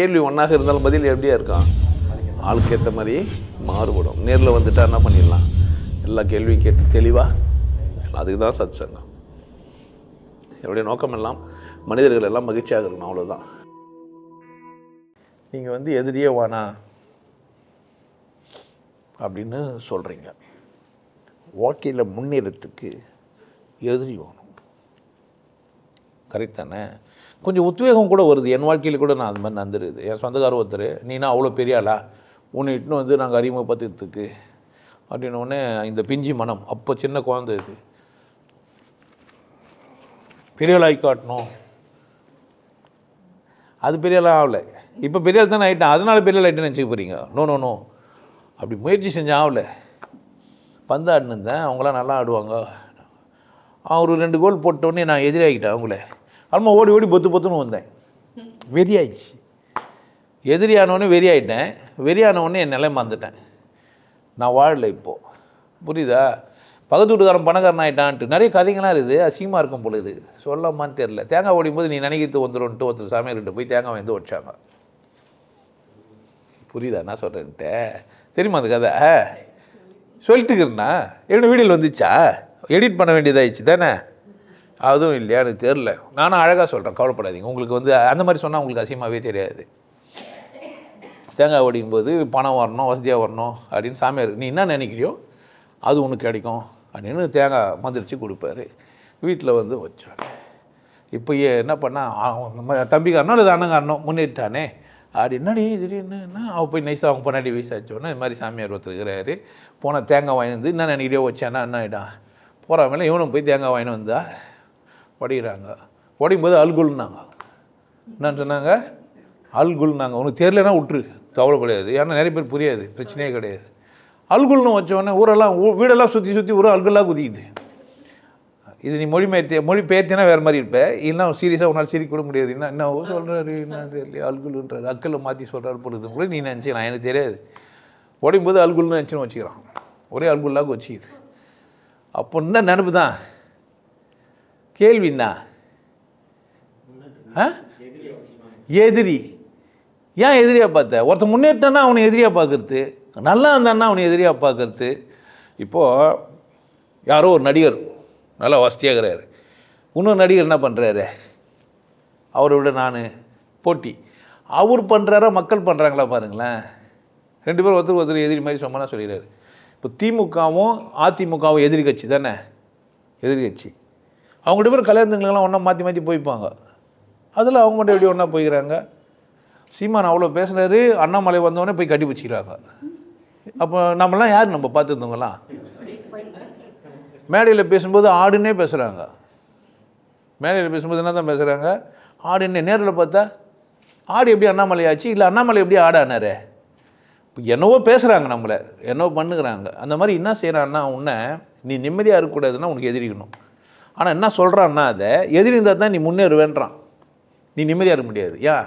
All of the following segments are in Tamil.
கேள்வி ஒன்றாக இருந்தாலும் பதில் எப்படியா இருக்கான் ஆளுக்கு ஏற்ற மாதிரி மாறுபடும். நேரில் வந்துட்டா என்ன பண்ணிடலாம்? எல்லா கேள்வியும் கேட்டு தெளிவாக அதுக்கு தான் சத் சங்கம் என்னுடைய நோக்கம் எல்லாம் மனிதர்கள் எல்லாம் மகிழ்ச்சியாக இருக்கணும் அவ்வளோதான் நீங்கள் வந்து எதிரியே வானா? அப்படின்னு சொல்கிறீங்க வாழ்க்கையில் முன்னேறத்துக்கு எதிரி வேணும். கரெக்ட் தானே? கொஞ்சம் உத்வேகம் கூட வருது. என் வாழ்க்கையில் கூட நான் அது மாதிரி நடந்துருது. என் சொந்தக்கார ஒருத்தர் நீனா அவ்வளோ பெரியாளா உன்னை இட்டுன்னு வந்து நாங்கள் அறிமுகப்படுத்துறதுக்கு அப்படின்னோடனே இந்த பிஞ்சி மனம் அப்போ சின்ன குழந்தை இது. பெரிய காட்டணும். அது பெரிய ஆளாக இப்போ பெரியவள் தானே ஆகிட்டேன் அதனால பெரிய ஆள் ஆகிட்டேன்னு நினச்சிக்க போகிறீங்க நோ நோ நோ. அப்படி முயற்சி செஞ்சேன் ஆகல. பந்து இருந்தேன். அவங்களாம் நல்லா ஆடுவாங்க. அவர் ஒரு ரெண்டு கோல் போட்டோடனே நான் எதிராகிட்டேன் அவங்கள. அல்மா ஓடி ஓடி பொத்து பொத்துன்னு வந்தேன். வெறியாயிடுச்சு. எதிரியானவொடனே வெறியாயிட்டேன். வெறியானவொடனே என் நிலை மறந்துட்டேன். நான் வாழல இப்போது புரியுதா? பக்கத்து வீட்டுக்காரன் பணக்காரன் ஆகிட்டான்ட்டு நிறைய கதைங்களாம் இருக்குது. அசிங்கமாக இருக்கும் பொழுது. சொல்லாமான்னு தெரில தேங்காய் ஓடியும் போது நீ நினைக்கிறது வந்துடும்ட்டு ஒருத்தர் சமையல்கிட்ட போய் தேங்காய் வந்து வச்சாங்க. புரியுதா? என்ன சொல்கிறேன்ட்டு தெரியுமா அந்த கதை? சொல்லிட்டுக்கிறேண்ணா என்னோடய வீடியோவில் வந்துச்சா? எடிட் பண்ண வேண்டியதாகிடுச்சு தானே? அதுவும் இல்லையா? எனக்கு தெரில நானும் அழகாக சொல்கிறேன் கவலைப்படாதீங்க. உங்களுக்கு வந்து அந்த மாதிரி சொன்னால் உங்களுக்கு அசியமாகவே தெரியாது. தேங்காய் ஒடிக்கும் போது பணம் வரணும் வசதியாக வரணும் அப்படின்னு சாமியார் நீ என்ன நினைக்கிறியோ அது உனக்கு கிடைக்கும் அப்படின்னு தேங்காய் மந்திரிச்சு கொடுப்பாரு. வீட்டில் வந்து வச்சோம் இப்போ என்ன பண்ணா தம்பிக்காரனோ அல்லது அண்ணங்காரனோ முன்னேறிட்டானே அப்படி என்னடி திடீர்னு அவ போய் நைஸாக அவங்க பொன்னாடி வயசாச்சோன்னே இது மாதிரி சாமியார் ஒருத்தர் போனால் தேங்காய் வாங்கி வந்து என்ன நினைக்கிறியோ வச்சானா என்ன ஆகிடான் போகிற மேலே இவனும் போய் தேங்காய் வாங்கினு வந்தா உடையிறாங்க உடையும் போது அல்குல்னாங்க. என்ன சொன்னாங்க? அல்குல்னாங்க. உனக்கு தெரியலனா விட்டுரு. கிடையாது. ஏன்னா நிறைய பேர் புரியாது. பிரச்சனையே கிடையாது. அல்குல்னு வச்சோடனே ஊரெல்லாம் ஊ- வீடெல்லாம் சுற்றி சுற்றி ஊர் அல்குல்லாக குதிக்குது. இது நீ மொழி மேய்த்தி மொழி பெயர்த்தினா வேறு மாதிரி இருப்பேன் இல்லைன்னா சீரியஸாக உன்னால் சிரிக்க கூட முடியாது. என்ன என்ன சொல்கிறாரு என்ன தெரியல அல்குல்ன்றாரு. அக்கல்ல மாற்றி சொல்கிறாரு பொழுது கூட நீ நினச்சிக்கலாம் எனக்கு தெரியாது. உடையும் போது அல்குல்னு நினச்சின்னு வச்சுக்கிறான். ஒரே அல்குல்லாக வச்சுக்குது. அப்போ என்ன நினப்பு தான் கேள்வி என்ன ஆ? எதிரி. ஏன் எதிரியாக பார்த்த? ஒருத்தன் முன்னேற்றன்னா அவனை எதிரியாக பார்க்கறது. நல்லா இருந்தான்னா அவனை எதிரியாக பார்க்கறது. இப்போது யாரோ ஒரு நடிகர் நல்லா வசதியாகிறாரு. இன்னொரு நடிகர் என்ன பண்ணுறாரு அவரை விட நான் போட்டி. அவர் பண்ணுறாரா மக்கள் பண்ணுறாங்களா பாருங்களேன். ரெண்டு பேரும் ஒருத்தர் ஒருத்தர் எதிரி மாதிரி சொன்னா சொல்லிடுறாரு இப்போ திமுகவும் அதிமுகவும் எதிரி கட்சி தானே? எதிரி கட்சி. அவங்க ரெண்டு பேரும் கல்யாணத்துங்களாம் ஒன்றா மாற்றி மாற்றி போய்ப்பாங்க. அதில் அவங்க மட்டும் எப்படி ஒன்றா போய்க்கிறாங்க? சீமான் அவ்வளோ பேசுனாரு அண்ணாமலை வந்தவொடனே போய் கட்டி வச்சுக்கிறாங்க அப்போ நம்மலாம் யார் நம்ம பார்த்துருந்தவங்களாம் மேடையில் பேசும்போது ஆடுன்னே பேசுகிறாங்க மேடையில் பேசும்போது என்ன தான் பேசுகிறாங்க ஆடு என்ன நேரில் பார்த்தா ஆடு எப்படி அண்ணாமலை ஆச்சு? இல்லை அண்ணாமலை எப்படி ஆடானாரு இப்போ என்னவோ பேசுகிறாங்க நம்மளை என்னவோ பண்ணுகிறாங்க. அந்த மாதிரி என்ன செய்கிறான்னா உன்னை நீ நிம்மதியாக இருக்கக்கூடாதுன்னா உனக்கு எதிரிக்கணும். ஆனால் என்ன சொல்கிறான்னா அதை எதிரி இருந்தால் தான் நீ முன்னேறுவேன்றான். நீ நிம்மதியாக இருக்க முடியாது. ஏன்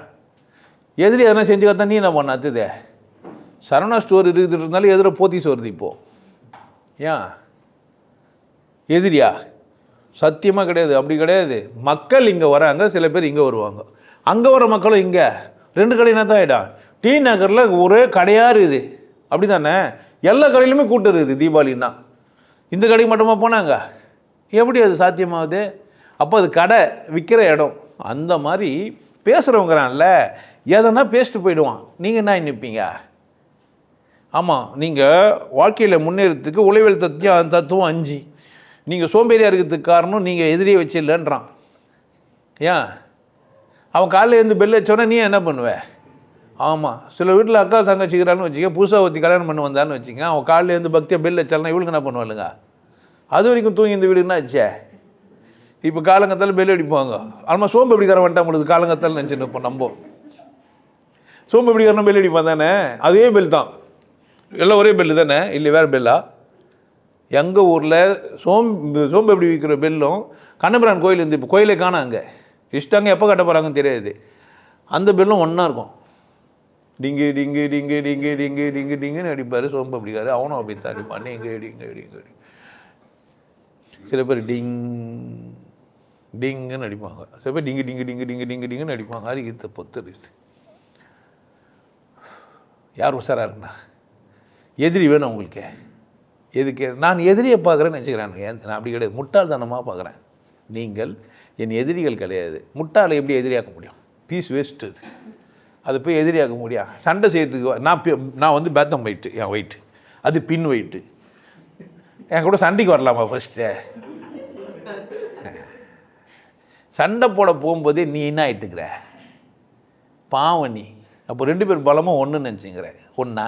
எதிரி எதனா செஞ்சு பார்த்தா நீ என்ன பண்ண அத்துதே? சரவணா ஸ்டோர் இருக்குது இருந்தாலும் எதிர போத்தீஸ் வருது இப்போது ஏன் எதிரியா? சத்தியமாக கிடையாது. அப்படி கிடையாது. மக்கள் இங்கே வராங்க சில பேர் இங்கே வருவாங்க. அங்கே வர மக்களும் இங்கே. ரெண்டு கடையினா தான் ஆகிடும் டி நகரில் ஒரே கடையாக இருக்குது. அப்படி தானே எல்லா கடையிலுமே கூட்டம் இருக்குது தீபாவளின்னா. இந்த கடைக்கு மட்டுமா போனாங்க? எப்படி அது சாத்தியமாகுது? அப்போ அது கடை விற்கிற இடம். அந்த மாதிரி பேசுகிறவங்கிறான்ல எதனா பேசிட்டு போயிடுவான். நீங்கள் என்ன நிற்பீங்க ஆமாம் நீங்கள் வாழ்க்கையில் முன்னேறத்துக்கு உளவியல் தத்துவம் தத்துவம் அஞ்சு. நீங்கள் சோம்பேறியாக இருக்கிறதுக்கு காரணம் நீங்கள் எதிரியை வச்சு இல்லைன்றான். ஏன்? அவன் காலையில் இருந்து பெல் வச்சோன்னே நீ என்ன பண்ணுவ? ஆமாம் சில வீட்டில் அக்கா தங்கச்சிக்கிறான்னு வச்சுக்க புதுசாக ஒருத்தி கல்யாணம் பண்ண வந்தான்னு வச்சுக்க அவன் காலையில் இருந்து பக்தியாக பெல் வச்சாலும் இவளுக்கு என்ன பண்ணுவாளுங்க? அது வரைக்கும் தூங்கி இந்த வீடு என்ன ஆச்சே இப்போ காலங்கத்தால் பெல் அடிப்பாங்க. ஆமாம் சோம்பு எப்படிக்காரன் வந்துட்டா உங்களுக்கு காலங்கத்தால் நினச்சிட்டு இப்போ நம்ம. சோம்பு எப்படிக்காரன் பெல் அடிப்பான் தானே? அதே பெல் தான். எல்லாம் ஒரே பெல்லு தானே? இல்லை வேறு பெல்லா எங்கள் ஊரில் சோம்பு சோம்பு எப்படி விற்கிற பெல்லும் கண்ணபிரான் கோயில் இருந்து இப்போ கோயிலே காணோம் அங்கே இஷ்டாங்க எப்போ கட்ட போகிறாங்கன்னு தெரியாது. அந்த பெல்லும் ஒன்றா இருக்கும். டிங்கு டிங்கு டிங்கு டிங்கு டிங்கு டிங்கு டிங்குன்னு அடிப்பார். சோம்பு அப்படிக்காரு அவனும் அப்படி தான் அடிப்பான். டிங்கு டிங்கு டிங்கு டிங்கு. சில பேர் டிங் டிங்குன்னு அடிப்பாங்க. சில பேர் டிங்கு டிங்கு டிங்கு டிங்கு டிங்கு டிங்குன்னு அடிப்பாங்க. அது இத்த பொத்து இருக்குது யார் உஷாராக இருக்குண்ணா எதிரி வேணும் உங்களுக்கு. எதுக்கு? நான் எதிரியை பார்க்குறேன்னு நினச்சிக்கிறேன் நான் அப்படி கிடையாது. முட்டாள்தனமாக பார்க்குறேன். நீங்கள் என் எதிரிகள் கிடையாது. முட்டாளை எப்படி எதிரியாக்க முடியும்? பீஸ் வேஸ்ட்டு அது அது போய் எதிரியாக்க முடியாது சண்டை செய்யறதுக்கு நான் நான் வந்து பேத்தம் வெயிட்டு என் வெயிட்டு அது பின் வெயிட்டு என் கூட சண்டைக்கு வரலாமா ஃபஸ்ட்டு சண்டை போட போகும்போதே நீ என்ன ஆகிட்டுக்கிற பாவம் நீ. அப்போ ரெண்டு பேர் பலமும் ஒன்று நினச்சிங்கிற. ஒன்றா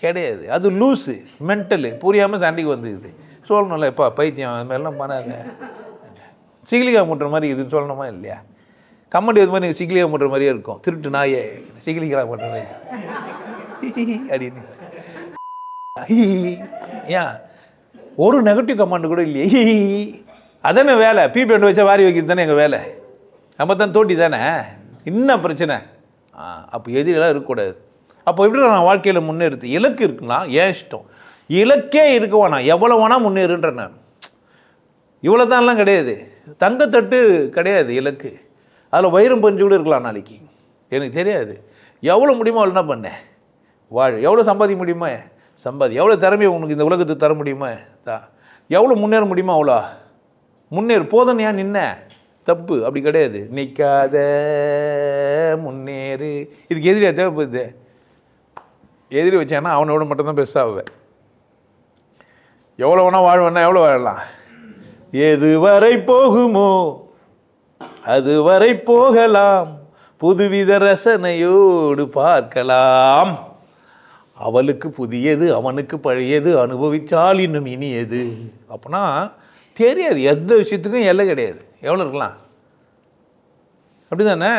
கிடையாது. அது லூஸு மென்டலு புரியாமல் சண்டைக்கு வந்துக்குது சொல்லணும்ல எப்பா பைத்தியம் அது மாதிரிலாம் பண்ணாங்க சிகிலிகா முட்டுற மாதிரி இதுன்னு சொல்லணுமா இல்லையா? கமெண்ட் இது மாதிரி சிகிலிகா முட்டுற மாதிரியே இருக்கும். திருட்டு நாயே. சிகிலிகா முட்டுற மாதிரி. அப்படின்னு. ஏன்? ஒரு நெகட்டிவ் கமெண்ட் கூட இல்லையே. அதானே வேலை. பீபேண்ட் வச்சா வாரி வைக்கிறது தானே எங்கள் வேலை. நம்ம தான் தோட்டி தானே. என்ன பிரச்சனை? ஆ அப்போ எதிரெல்லாம் இருக்கக்கூடாது. அப்போ எப்படி நான் வாழ்க்கையில் முன்னேறுது இலக்கு இருக்குன்னா ஏன் இஷ்டம்? இலக்கே இருக்க வேணாம். எவ்வளோ வேணால் முன்னேறுன்ற நான். இவ்வளோ தான்லாம் கிடையாது. தங்கத்தட்டு கிடையாது இலக்கு. அதில் வைரம் பஞ்சு கூட இருக்கலாம் நாளைக்கு. எனக்கு தெரியாது. எவ்வளோ முடியுமோ அவ்வளோ என்ன பண்ணேன். வாழ் எவ்வளோ சம்பாதிக்க முடியுமா? சம்பாதி எவ்வளோ திறமையை உனக்கு இந்த உலகத்துக்கு தர முடியுமா? தா. எவ்வளோ முன்னேற முடியுமா அவ்வளோ? முன்னேறு. போதும் ஏன் நின்ன? தப்பு. அப்படி கிடையாது. நிற்காத முன்னேறு. இதுக்கு எதிரியா தேவைப்படுது? எதிரி வச்சானா அவனோட மட்டும்தான் பெஸ்ட்டாகுவேன் எவ்வளோ வேணால் வாழ்வேன்னா எவ்வளோ வாழலாம்? எது வரை போகுமோ அதுவரை போகலாம். புதுவித ரசனையோடு பார்க்கலாம். அவளுக்கு புதியது அவனுக்கு பழையது அனுபவித்தால் இன்னும் இனியது. அப்படின்னா தெரியாது எந்த விஷயத்துக்கும் எல்லை கிடையாது. எவ்வளோ இருக்கலாம்? அப்படி தானே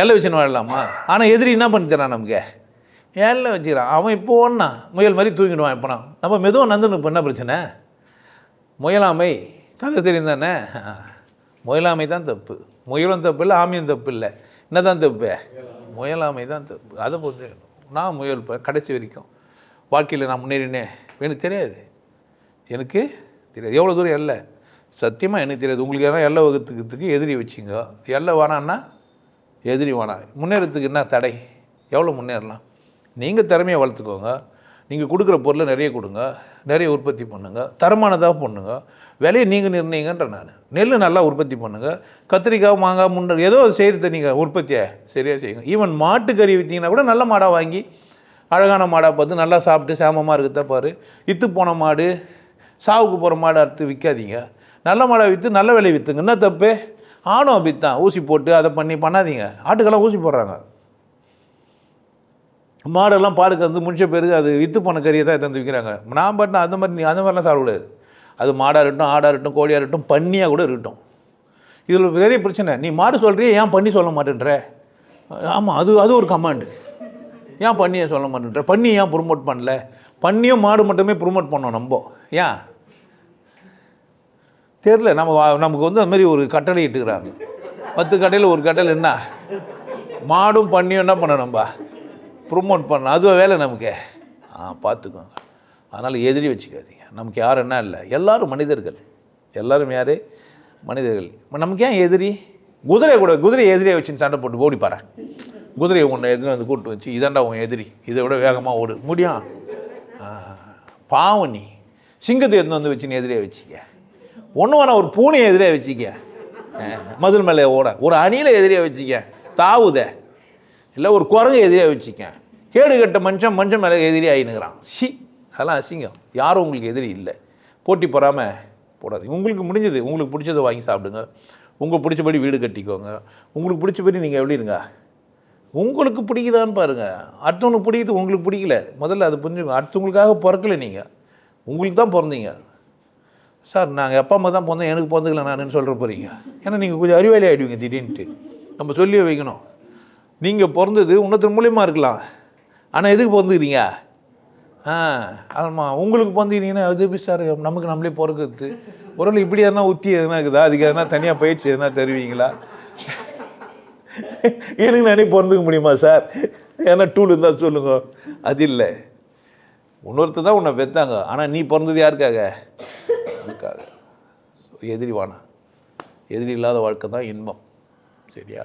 எல்லை வச்சுன்னு வாழலாமா? ஆனால் எதிரி என்ன பண்ணித்தரான் நமக்கு? எல்லை வச்சுக்கிறான். அவன் இப்போ ஒன்றா முயல் மாதிரி தூங்கிடுவான் இப்போனா நம்ம மெதுவாக நந்துன்னு இப்போ என்ன பிரச்சனை? முயலாமை கதை தெரியும் தானே? முயலாமை தான் தப்பு. முயலும் தப்பு இல்லை ஆமையும் தப்பு இல்லை. என்ன தான் தப்பு? முயலாமை தான் தப்பு. அதை பொறுத்து நான் முயல்பேன் கடைசி வரைக்கும். வாழ்க்கையில் நான் முன்னேறினேன் எனக்கு தெரியாது. எனக்கு தெரியாது. எவ்வளோ தூரம் எல்லை? சத்தியமாக எனக்கு தெரியாது. உங்களுக்கு எல்லாம் எல்லை வகுத்துக்கிறதுக்கு எதிரி வச்சிங்க. எல்லை வேணான்னா எதிரி வேணாம். முன்னேறத்துக்கு என்ன தடை? எவ்வளோ முன்னேறலாம்? நீங்கள் திறமையை வளர்த்துக்கோங்க. நீங்கள் கொடுக்குற பொருளை நிறைய கொடுங்க நிறைய உற்பத்தி பண்ணுங்க தரமானதாக பண்ணுங்க. விலையை நீங்கள் நிர்ணயிங்கன்ற நான். நெல் நல்லா உற்பத்தி பண்ணுங்கள் கத்திரிக்காய் மாங்காய் முண்டை ஏதோ செய்கிறத நீங்கள் உற்பத்தியை சரியாக செய்யுங்க. ஈவன் மாட்டுக்கறி விற்றீங்கன்னா கூட நல்ல மாடாக வாங்கி அழகான மாடாக பார்த்து நல்லா சாப்பிட்டு சாமமாக இருக்குதா பாரு. இத்து போன மாடு சாவுக்கு போகிற மாடை அறுத்து விற்காதீங்க நல்ல மாடை விற்று நல்ல விலை விற்றுங்க என்ன தப்பு? ஆடும் அப்படித்தான். ஊசி போட்டு அதை பண்ணி பண்ணாதீங்க. ஆட்டுக்கெல்லாம் ஊசி போடுறாங்க. மாடெல்லாம் பாடுக்கு வந்து முடிச்ச பிறகு அது வித்து போன கறியை தான் எடுத்து வந்து விற்கிறாங்க. நான் பட்டினா அந்த மாதிரி நீ அந்த மாதிரிலாம் சாப்பிடக்கூடாது அது மாடாக இருக்கட்டும் ஆடாக இருக்கட்டும் கோழியாக இருக்கட்டும் பன்னியாக கூட இருக்கட்டும். இதில் பெரிய பிரச்சனை. நீ மாடு சொல்கிறியே ஏன் பண்ணி சொல்ல மாட்டேன்ற? ஆமாம் அது அது ஒரு கமாண்டு ஏன் பண்ணியை சொல்ல மாட்டேன்ற? பண்ணி ஏன் ப்ரொமோட் பண்ணல? பண்ணியும் மாடு மட்டுமே ப்ரொமோட் பண்ணோம் நம்ம. ஏன்? தெரில நம்ம வா- நமக்கு வந்து அந்த மாதிரி ஒரு கட்டளை இட்டுக்கிறாங்க. பத்து கடையில் ஒரு கட்டளை என்ன? மாடும் பண்ணியும் என்ன பண்ண நம்ம? ப்ரொமோட் பண்ண அது வேலை நமக்கு? ஆ பார்த்துக்கோங்க அதனால் எதிரி வச்சுக்காதீங்க. நமக்கு யார் என்ன இல்லை. எல்லாரும் மனிதர்கள். எல்லோரும் யார்? மனிதர்கள். நமக்கு ஏன் எதிரி? குதிரை கூட குதிரையை எதிரியை வச்சு சண்டை போட்டு ஓடி பாரு. குதிரையை ஒன்று எதிரி வந்து கூப்பிட்டு வச்சு இதாண்டா உன் எதிரி. இதை விட வேகமாக ஓடு. முடியும் ஆ, பாவம் நீ. சிங்கத்தை எடுத்து வந்து வச்சு நீ எதிரியை வச்சுக்க. ஒன்று வேணா ஒரு பூனையை எதிரியாக வச்சுக்க. மதுள் மேலே ஓட. ஒரு அணியில் எதிரியாக வச்சுக்க. தாவுதை. இல்லை ஒரு குரங்கு எதிரியாக வச்சுக்க கேடு கட்ட மனுஷன் மனுஷன் மேலே எதிரி ஆயினுங்கிறான் சி அதெல்லாம் அசிங்கம். யாரும் உங்களுக்கு எதிரி இல்லை. போட்டி போகாமல் போடாது உங்களுக்கு முடிஞ்சது உங்களுக்கு பிடிச்சதை வாங்கி சாப்பிடுங்க. உங்களுக்கு பிடிச்சபடி வீடு கட்டிக்கோங்க. உங்களுக்கு பிடிச்சபடி நீங்கள் எப்படி இருங்க? உங்களுக்கு பிடிக்குதான்னு பாருங்கள் அடுத்தவங்களுக்கு பிடிக்குது உங்களுக்கு பிடிக்கல. முதல்ல அது புரிஞ்சுங்க அடுத்தவங்களுக்காக பிறக்கல நீங்கள் உங்களுக்கு தான் பிறந்தீங்க. சார் நாங்கள் அப்பா அம்மா தான் பிறந்தோம். எனக்கு பிறந்துக்கல நானுன்னு சொல்கிற போகிறீங்க ஏன்னா நீங்கள் கொஞ்சம் அறிவாளி ஆகிடுவீங்க திடீர்னுட்டு. நம்ம சொல்லி வைக்கணும். நீங்கள் பிறந்தது இன்னொருத்தர் மூலியமாக இருக்கலாம். ஆனால் எதுக்கு பிறந்துக்கிறீங்க? ஆ ஆமாம் உங்களுக்கு பிறந்துக்கிறீங்கன்னா அது சார்? நமக்கு நம்மளே பிறக்கிறது. ஒரு இப்படி எதனா உத்தி எதுனா இருக்குதா? அதுக்கு எதனா தனியாக பயிற்சி எதனா தருவீங்களா? எனக்கு நானே பிறந்துக்க முடியுமா சார்? ஏன்னா டூல் இருந்தால் சொல்லுங்க. அது இல்லை. இன்னொருத்தர் தான் உன்னை பெத்தாங்க ஆனால் நீ பிறந்தது யாருக்காக? அதுக்காக. எதிரி வானா. எதிரி இல்லாத வாழ்க்கை தான் இன்பம். சரியா?